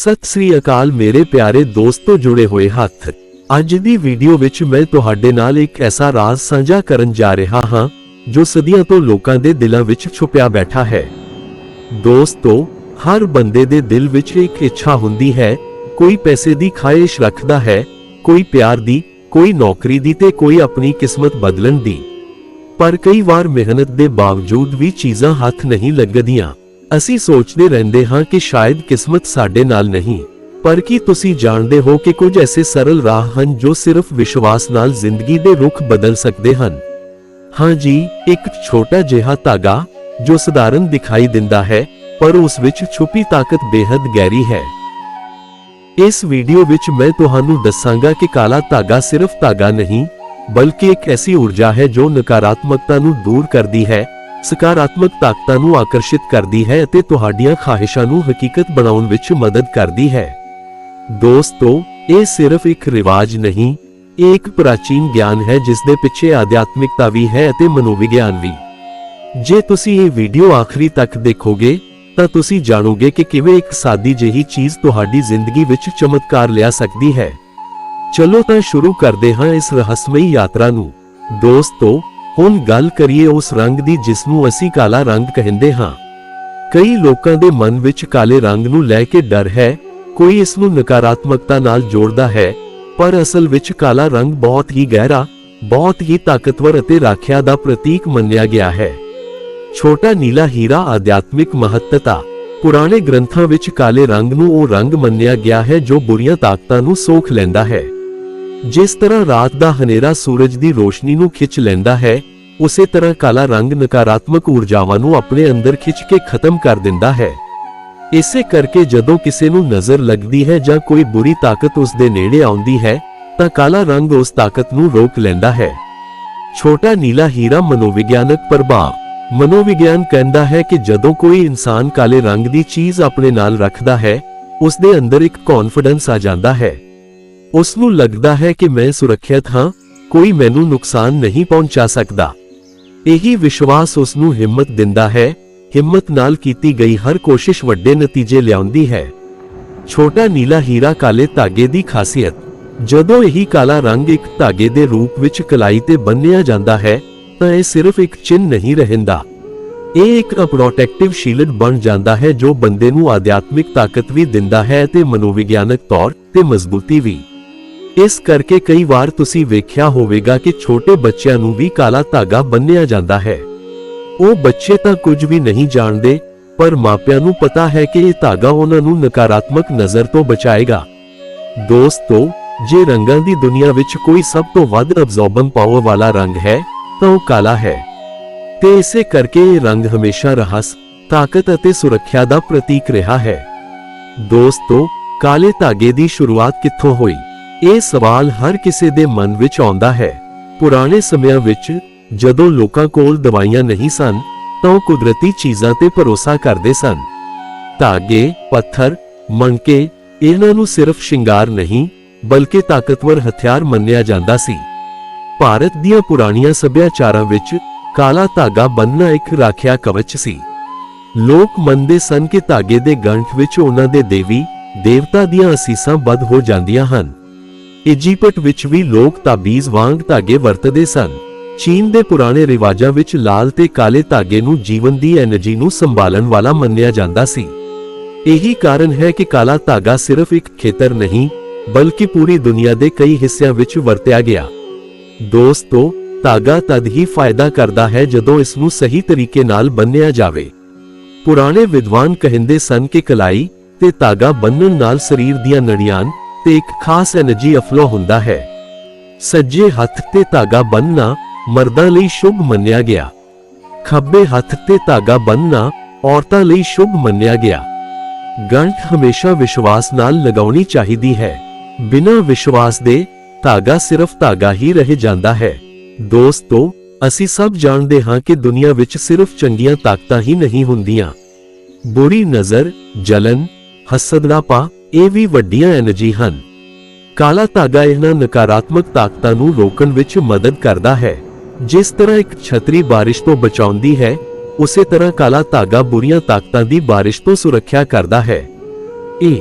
ਸਤਿ ਸ੍ਰੀ ਅਕਾਲ ਮੇਰੇ ਪਿਆਰੇ ਦੋਸਤੋ ਜੁੜੇ ਹੋਏ ਹੱਥ। ਅੱਜ ਦੀ ਵੀਡੀਓ ਵਿੱਚ ਮੈਂ ਤੁਹਾਡੇ ਨਾਲ ਇੱਕ ਐਸਾ ਰਾਜ਼ ਸਾਂਝਾ ਕਰਨ ਜਾ ਰਿਹਾ ਹਾਂ, ਜੋ ਸਦੀਆਂ ਤੋਂ ਲੋਕਾਂ ਦੇ ਦਿਲਾਂ ਵਿੱਚ ਛੁਪਿਆ ਬੈਠਾ ਹੈ। ਦੋਸਤੋ, ਹਰ ਬੰਦੇ ਦੇ ਦਿਲ ਵਿੱਚ ਇੱਕ ਇੱਛਾ ਹੁੰਦੀ ਹੈ, ਕੋਈ ਪੈਸੇ ਦੀ ਖਾਹਿਸ਼ ਰੱਖਦਾ ਹੈ, ਕੋਈ ਪਿਆਰ ਦੀ, ਕੋਈ ਨੌਕਰੀ ਦੀ ਤੇ ਕੋਈ ਆਪਣੀ ਕਿਸਮਤ ਬਦਲਣ ਦੀ। ਪਰ ਕਈ ਵਾਰ ਮਿਹਨਤ ਦੇ ਬਾਵਜੂਦ ਵੀ ਚੀਜ਼ਾਂ ਹੱਥ ਨਹੀਂ ਲੱਗਦੀਆਂ। ਅਸੀਂ ਸੋਚਦੇ ਰਹਿੰਦੇ ਹਾਂ ਕਿ ਸ਼ਾਇਦ ਕਿਸਮਤ ਸਾਡੇ ਨਾਲ ਨਹੀਂ। ਪਰ ਕੀ ਤੁਸੀਂ ਜਾਣਦੇ ਹੋ ਕਿ ਕੁਝ ਐਸੇ ਸਰਲ ਰਾਹ ਹਨ ਜੋ ਸਿਰਫ ਵਿਸ਼ਵਾਸ ਨਾਲ ਜ਼ਿੰਦਗੀ ਦੇ ਰੁਖ ਬਦਲ ਸਕਦੇ ਹਨ? ਹਾਂ ਜੀ, ਇੱਕ ਛੋਟਾ ਜਿਹਾ ਧਾਗਾ, ਜੋ ਸਧਾਰਨ ਦਿਖਾਈ ਦਿੰਦਾ ਹੈ, ਪਰ ਉਸ ਵਿੱਚ ਛੁਪੀ ਤਾਕਤ ਬੇहद ਗਹਿਰੀ ਹੈ। ਇਸ ਵੀਡੀਓ ਵਿੱਚ ਮੈਂ ਤੁਹਾਨੂੰ ਦੱਸਾਂਗਾ ਕਿ ਕਾਲਾ ਧਾਗਾ ਸਿਰਫ ਧਾਗਾ ਨਹੀਂ, ਬਲਕਿ ਇੱਕ ਐਸੀ ਊਰਜਾ ਹੈ ਜੋ ਨਕਾਰਾਤਮਕਤਾ ਨੂੰ ਦੂਰ ਕਰਦੀ ਹੈ ਸਕਾਰਾਤਮਕ ਤਾਕਤਾਂ ਨੂੰ ਆਕਰਸ਼ਿਤ ਕਰਦੀ ਹੈ ਅਤੇ ਤੁਹਾਡੀਆਂ ਖਾਹਿਸ਼ਾਂ ਨੂੰ ਹਕੀਕਤ ਬਣਾਉਣ ਵਿੱਚ ਮਦਦ ਕਰਦੀ ਹੈ। ਦੋਸਤੋ, ਇਹ ਸਿਰਫ ਇੱਕ ਰਿਵਾਜ ਨਹੀਂ, ਇਹ ਇੱਕ ਪ੍ਰਾਚੀਨ ਗਿਆਨ ਹੈ ਜਿਸ ਦੇ ਪਿੱਛੇ ਆਧਿਆਤਮਿਕਤਾ ਵੀ ਹੈ ਅਤੇ ਮਨੋਵਿਗਿਆਨ ਵੀ। ਜੇ ਤੁਸੀਂ ਇਹ ਵੀਡੀਓ ਆਖਰੀ ਤੱਕ ਦੇਖੋਗੇ, ਤਾਂ ਤੁਸੀਂ ਜਾਣੋਗੇ ਕਿ ਕਿਵੇਂ ਇੱਕ ਸਾਦੀ ਜਿਹੀ ਚੀਜ਼ ਤੁਹਾਡੀ ਜ਼ਿੰਦਗੀ ਵਿੱਚ ਚਮਤਕਾਰ ਲਿਆ ਸਕਦੀ ਹੈ। ਚਲੋ ਤਾਂ ਸ਼ੁਰੂ ਕਰਦੇ ਹਾਂ ਇਸ ਰਹੱਸਮਈ ਯਾਤਰਾ ਨੂੰ। ਦੋਸਤੋ ਹੁਣ ਗੱਲ ਕਰੀਏ ਉਸ ਰੰਗ ਦੀ ਜਿਸ ਨੂੰ ਅਸੀਂ ਕਾਲਾ ਰੰਗ ਕਹਿੰਦੇ ਹਾਂ। ਕਈ ਲੋਕਾਂ ਦੇ ਮਨ ਵਿੱਚ ਕਾਲੇ ਰੰਗ ਨੂੰ ਲੈ ਕੇ ਡਰ ਹੈ, ਕੋਈ ਇਸ ਨੂੰ ਨਕਾਰਾਤਮਕਤਾ ਨਾਲ ਜੋੜਦਾ ਹੈ, ਪਰ ਅਸਲ ਵਿੱਚ ਕਾਲਾ ਰੰਗ ਬਹੁਤ ਹੀ ਗਹਿਰਾ, ਬਹੁਤ ਹੀ ਤਾਕਤਵਰ ਅਤੇ ਰਾਖਿਆ ਦਾ ਪ੍ਰਤੀਕ ਮੰਨਿਆ ਗਿਆ ਹੈ। ਛੋਟਾ ਨੀਲਾ ਹੀਰਾ ਆਧਿਆਤਮਿਕ ਮਹੱਤਤਾ, ਪੁਰਾਣੇ ਗ੍ਰੰਥਾਂ ਵਿੱਚ ਕਾਲੇ ਰੰਗ ਨੂੰ ਉਹ ਰੰਗ ਮੰਨਿਆ ਗਿਆ ਹੈ ਜੋ ਬੁਰੀਆਂ ਤਾਕਤਾਂ ਨੂੰ ਸੋਖ ਲੈਂਦਾ ਹੈ। ਜਿਸ ਤਰ੍ਹਾਂ ਰਾਤ ਦਾ ਹਨੇਰਾ ਸੂਰਜ ਦੀ ਰੋਸ਼ਨੀ ਨੂੰ ਖਿੱਚ ਲੈਂਦਾ ਹੈ, ਉਸੇ ਤਰ੍ਹਾਂ ਕਾਲਾ ਰੰਗ ਨਕਾਰਾਤਮਕ ਊਰਜਾਵਾਂ ਨੂੰ ਆਪਣੇ ਅੰਦਰ ਖਿੱਚ ਕੇ ਖਤਮ ਕਰ ਦਿੰਦਾ ਹੈ। ਇਸੇ ਕਰਕੇ ਜਦੋਂ ਕਿਸੇ ਨੂੰ ਨਜ਼ਰ ਲੱਗਦੀ ਹੈ ਜਾਂ ਕੋਈ ਬੁਰੀ ਤਾਕਤ ਉਸ ਦੇ ਨੇੜੇ ਆਉਂਦੀ ਹੈ, ਤਾਂ ਕਾਲਾ ਰੰਗ ਉਸ ਤਾਕਤ ਨੂੰ ਰੋਕ ਲੈਂਦਾ ਹੈ। ਛੋਟਾ ਨੀਲਾ ਹੀਰਾ ਮਨੋਵਿਗਿਆਨਕ ਪ੍ਰਭਾਵ। ਮਨੋਵਿਗਿਆਨ ਕਹਿੰਦਾ ਹੈ ਕਿ ਜਦੋਂ ਕੋਈ ਇਨਸਾਨ ਕਾਲੇ ਰੰਗ ਦੀ ਚੀਜ਼ ਆਪਣੇ ਨਾਲ ਰੱਖਦਾ ਹੈ ਉਸ ਦੇ ਅੰਦਰ ਇੱਕ ਕੌਨਫੀਡੈਂਸ ਆ ਜਾਂਦਾ ਹੈ। ਉਸ ਨੂੰ ਲੱਗਦਾ ਹੈ ਕਿ ਮੈਂ ਸੁਰੱਖਿਅਤ ਹਾਂ, ਕੋਈ ਮੈਨੂੰ ਨੁਕਸਾਨ ਨਹੀਂ ਪਹੁੰਚਾ ਸਕਦਾ। ਇਹੀ ਵਿਸ਼ਵਾਸ ਉਸ ਨੂੰ ਹਿੰਮਤ ਦਿੰਦਾ ਹੈ, ਹਿੰਮਤ ਨਾਲ ਕੀਤੀ ਗਈ ਹਰ ਕੋਸ਼ਿਸ਼ ਵੱਡੇ ਨਤੀਜੇ ਲਿਆਉਂਦੀ ਹੈ। ਛੋਟਾ ਨੀਲਾ ਹੀਰਾ ਕਾਲੇ ਧਾਗੇ ਦੀ ਖਾਸੀਅਤ। ਜਦੋਂ ਇਹੀ ਕਾਲਾ ਰੰਗ ਇੱਕ ਧਾਗੇ ਦੇ ਰੂਪ ਵਿੱਚ ਕਲਾਈ ਤੇ ਬੰਨਿਆ ਜਾਂਦਾ ਹੈ, ਤਾਂ ਇਹ ਸਿਰਫ ਇੱਕ ਚਿੰਨ ਨਹੀਂ ਰਹਿੰਦਾ। ਇਹ ਇੱਕ ਪ੍ਰੋਟੈਕਟਿਵ ਸ਼ੀਲਡ ਬਣ ਜਾਂਦਾ ਹੈ ਜੋ ਬੰਦੇ ਨੂੰ ਆਧਿਆਤਮਿਕ ਤਾਕਤ ਵੀ ਦਿੰਦਾ ਹੈ ਤੇ ਮਨੋਵਿਗਿਆਨਕ ਤੌਰ ਤੇ ਮਜ਼ਬੂਤੀ ਵੀ। ਇਸ ਕਰਕੇ ਕਈ ਵਾਰ ਤੁਸੀਂ ਵੇਖਿਆ ਹੋਵੇਗਾ ਕਿ ਛੋਟੇ ਬੱਚਿਆਂ ਨੂੰ ਵੀ ਕਾਲਾ ਧਾਗਾ ਬੰਨਿਆ ਜਾਂਦਾ ਹੈ। ਉਹ ਬੱਚੇ ਤਾਂ ਕੁਝ ਵੀ ਨਹੀਂ ਜਾਣਦੇ, ਪਰ ਮਾਪਿਆਂ ਨੂੰ ਪਤਾ ਹੈ ਕਿ ਇਹ ਧਾਗਾ ਉਹਨਾਂ ਨੂੰ ਨਕਾਰਾਤਮਕ ਨਜ਼ਰ ਤੋਂ ਬਚਾਏਗਾ। ਦੋਸਤੋ, ਜੇ ਰੰਗਾਂ ਦੀ ਦੁਨੀਆ ਵਿੱਚ ਕੋਈ ਸਭ ਤੋਂ ਵੱਧ ਅਬਜ਼ੌਰਬਨ ਪਾਵਰ ਵਾਲਾ ਰੰਗ ਹੈ, ਤਾਂ ਉਹ ਕਾਲਾ ਹੈ। ਤੇ ਇਸੇ ਕਰਕੇ ਇਹ ਰੰਗ ਹਮੇਸ਼ਾ ਰਹੱਸ, ਤਾਕਤ ਅਤੇ ਸੁਰੱਖਿਆ ਦਾ ਪ੍ਰਤੀਕ ਰਿਹਾ ਹੈ। ਦੋਸਤੋ, ਕਾਲੇ ਧਾਗੇ ਦੀ ਸ਼ੁਰੂਆਤ ਕਿੱਥੋਂ ਹੋਈ? ਇਹ ਸਵਾਲ ਹਰ ਕਿਸੇ ਦੇ ਮਨ ਵਿੱਚ ਆਉਂਦਾ ਹੈ। ਪੁਰਾਣੇ ਸਮਿਆਂ ਵਿੱਚ ਜਦੋਂ ਲੋਕਾਂ ਕੋਲ ਦਵਾਈਆਂ ਨਹੀਂ ਸਨ, ਤਾਂ ਉਹ ਕੁਦਰਤੀ ਚੀਜ਼ਾਂ ਤੇ ਭਰੋਸਾ ਕਰਦੇ ਸਨ। ਧਾਗੇ, ਪੱਥਰ, ਮਣਕੇ, ਇਹਨਾਂ ਨੂੰ ਸਿਰਫ ਸ਼ਿੰਗਾਰ ਨਹੀਂ, ਬਲਕਿ ਤਾਕਤਵਰ ਹਥਿਆਰ ਮੰਨਿਆ ਜਾਂਦਾ ਸੀ। ਭਾਰਤ ਦੀਆਂ ਪੁਰਾਣੀਆਂ ਸੱਭਿਆਚਾਰਾਂ ਵਿੱਚ ਕਾਲਾ ਧਾਗਾ ਬੰਨਣਾ ਇੱਕ ਰਾਖਿਆ ਕਵਚ ਸੀ। ਲੋਕ ਮੰਨਦੇ ਸਨ ਕਿ ਧਾਗੇ ਦੇ ਗੰਠ ਵਿੱਚ ਉਹਨਾਂ ਦੇ ਦੇਵੀ, ਦੇਵਤਾ ਦੀਆਂ ਅਸੀਸਾਂ ਬਦ ਹੋ ਜਾਂਦੀਆਂ ਹਨ। ਇਜੀਪਟ ਵਿੱਚ ਵੀ ਲੋਕ ਤਾਬੀਜ਼ ਵਾਂਗ ਧਾਗੇ ਵਰਤਦੇ ਸਨ। ਚੀਨ ਦੇ ਪੁਰਾਣੇ ਰਿਵਾਜਾਂ ਵਿੱਚ ਲਾਲ ਤੇ ਕਾਲੇ ਧਾਗੇ ਨੂੰ ਜੀਵਨ ਦੀ એનર્ਜੀ ਨੂੰ ਸੰਭਾਲਣ ਵਾਲਾ ਮੰਨਿਆ ਜਾਂਦਾ ਸੀ। ਇਹੀ ਕਾਰਨ ਹੈ ਕਿ ਕਾਲਾ ਧਾਗਾ ਸਿਰਫ ਇੱਕ ਖੇਤਰ ਨਹੀਂ, ਬਲਕਿ ਪੂਰੀ ਦੁਨੀਆ ਦੇ ਕਈ ਹਿੱਸਿਆਂ ਵਿੱਚ ਵਰਤਿਆ ਗਿਆ। ਦੋਸਤੋ, ਧਾਗਾ ਤਦ ਹੀ ਫਾਇਦਾ ਕਰਦਾ ਹੈ ਜਦੋਂ ਇਸ ਨੂੰ ਸਹੀ ਤਰੀਕੇ ਨਾਲ ਬੰਨਿਆ ਜਾਵੇ। ਪੁਰਾਣੇ ਵਿਦਵਾਨ ਕਹਿੰਦੇ ਸਨ ਕਿ ਕਲਾਈ ਤੇ ਧਾਗਾ ਬੰਨਣ ਨਾਲ ਸਰੀਰ ਦੀਆਂ ਨੜੀਆਂ एक खास एनर्जी अफलो हुंदा है सज्जे हाथ ते तागा बनना मर्दा ले शुभ मन्या गया खब्बे हाथ ते तागा बनना औरता ले शुभ मन्या गया गंठ हमेशा विश्वास नाल लगाउनी चाहिदी है बिना विश्वास दे तागा सिर्फ़ तागा ही रह जांदा है दोस्तों असी सब जानते हाँ कि दुनिया विच सिर्फ़ चंगियाँ ताकता ही नहीं हुंदियाँ बुरी नज़र जलन हसदनापा ਇਹ ਵੀ ਵੱਡੀਆਂ એનર્ਜੀ ਹਨ। ਕਾਲਾ ਧਾਗਾ ਇਹਨਾਂ ਨਕਾਰਾਤਮਕ ਤਾਕਤਾਂ ਨੂੰ ਰੋਕਣ ਵਿੱਚ ਮਦਦ ਕਰਦਾ ਹੈ। ਜਿਸ ਤਰ੍ਹਾਂ ਇੱਕ ਛਤਰੀ ਬਾਰਿਸ਼ ਤੋਂ ਬਚਾਉਂਦੀ ਹੈ, ਉਸੇ ਤਰ੍ਹਾਂ ਕਾਲਾ ਧਾਗਾ ਬੁਰੀਆਂ ਤਾਕਤਾਂ ਦੀ ਬਾਰਿਸ਼ ਤੋਂ ਸੁਰੱਖਿਆ ਕਰਦਾ ਹੈ। ਇਹ